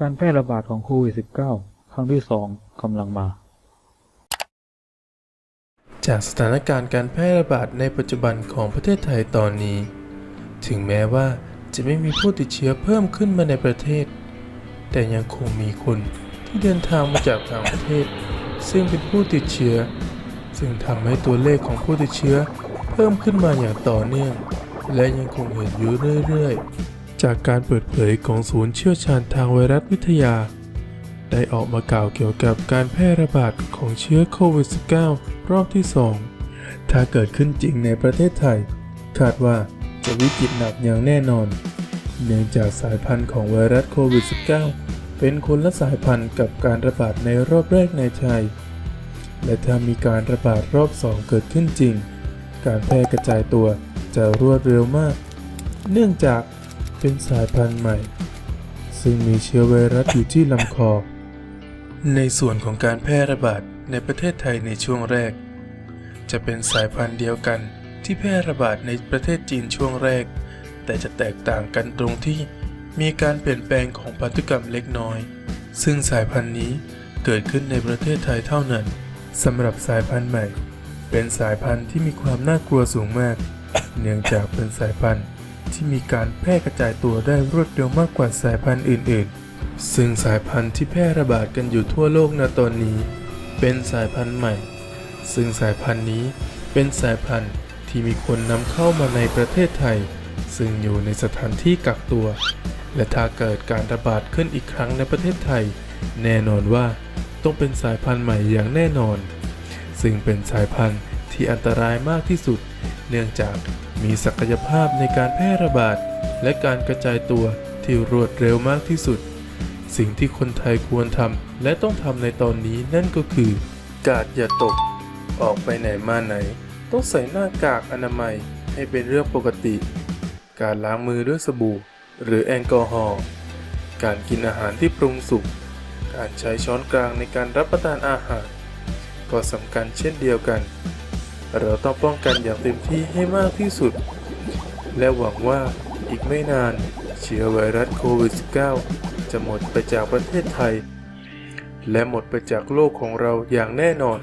การแพร่ระบาดของโควิด -19 ครั้งที่2กำลังมา จากสถานการณ์การแพร่ระบาดในปัจจุบันของประเทศไทยตอนนี้ ถึงแม้ว่าจะไม่มีผู้ติดเชื้อเพิ่มขึ้นมาในประเทศ แต่ยังคงมีคนที่เดินทางมาจากต่างประเทศ ซึ่งเป็นผู้ติดเชื้อ ซึ่งทำให้ตัวเลขของผู้ติดเชื้อเพิ่มขึ้นมาอย่างต่อเนื่อง และยังคงเห็นอยู่เรื่อยๆ จากการเปิดเผยของศูนย์เชี่ยวชาญทางไวรัสวิทยา ได้ออกมากล่าวเกี่ยวกับการแพร่ระบาดของเชื้อโควิด -19 รอบที่ 2 ถ้าเกิดขึ้นจริงในประเทศไทย คาดว่าจะวิกฤตหนักอย่างแน่นอน เนื่องจากสายพันธุ์ของไวรัสโควิด -19 เป็นคนละสายพันธุ์กับการระบาดในรอบแรกในไทย และถ้ามีการระบาดรอบ 2 เกิดขึ้นจริง การแพร่กระจายตัวจะรวดเร็วมาก เนื่องจาก เป็นสายพันธุ์ใหม่ ซึ่งมีเชื้อไวรัสอยู่ที่ลำคอ ในส่วนของการแพร่ระบาดในประเทศไทยในช่วงแรก จะเป็นสายพันธุ์เดียวกันที่แพร่ระบาดในประเทศจีนช่วงแรก แต่จะแตกต่างกันตรงที่มีการเปลี่ยนแปลงของพันธุกรรมเล็กน้อย ซึ่งสายพันธุ์นี้เกิดขึ้นในประเทศไทยเท่านั้นสำหรับสายพันธุ์ใหม่ เป็นสายพันธุ์ที่มีความน่ากลัวสูงมาก เนื่องจากเป็นสายพันธุ์ ที่มีการแพร่กระจายตัวได้รวดเร็วมากกว่าสายพันธุ์อื่น ๆ ซึ่งสายพันธุ์ที่แพร่ระบาดกันอยู่ทั่วโลกณตอนนี้ เป็นสายพันธุ์ใหม่ ซึ่งสายพันธุ์นี้เป็นสายพันธุ์ที่มีคนนำเข้ามาในประเทศไทย ซึ่งอยู่ในสถานที่กักตัว และถ้าเกิดการระบาดขึ้นอีกครั้งในประเทศไทย แน่นอนว่าต้องเป็นสายพันธุ์ใหม่อย่างแน่นอน ซึ่งเป็นสายพันธุ์ที่อันตรายมากที่สุด เนื่องจาก มีศักยภาพในการแพร่ระบาด และการกระจายตัวที่รวดเร็วมากที่สุด สิ่งที่คนไทยควรทำและต้องทำในตอนนี้นั่นก็คือ กาดอย่าตก ออกไปไหนมาไหน ต้องใส่หน้ากากอนามัยให้เป็นเรื่องปกติ การล้างมือด้วยสบู่ หรือแอลกอฮอล์การกินอาหารที่ปรุงสุก การใช้ช้อนกลางในการรับประทานอาหาร ก็สำคัญเช่นเดียวกัน เราต้องป้องกันอย่างเต็มที่ให้มากที่สุด และหวังว่าอีกไม่นานเชื้อไวรัสโควิด -19 จะหมดไปจากประเทศไทย และหมดไปจากโลกของเราอย่างแน่นอน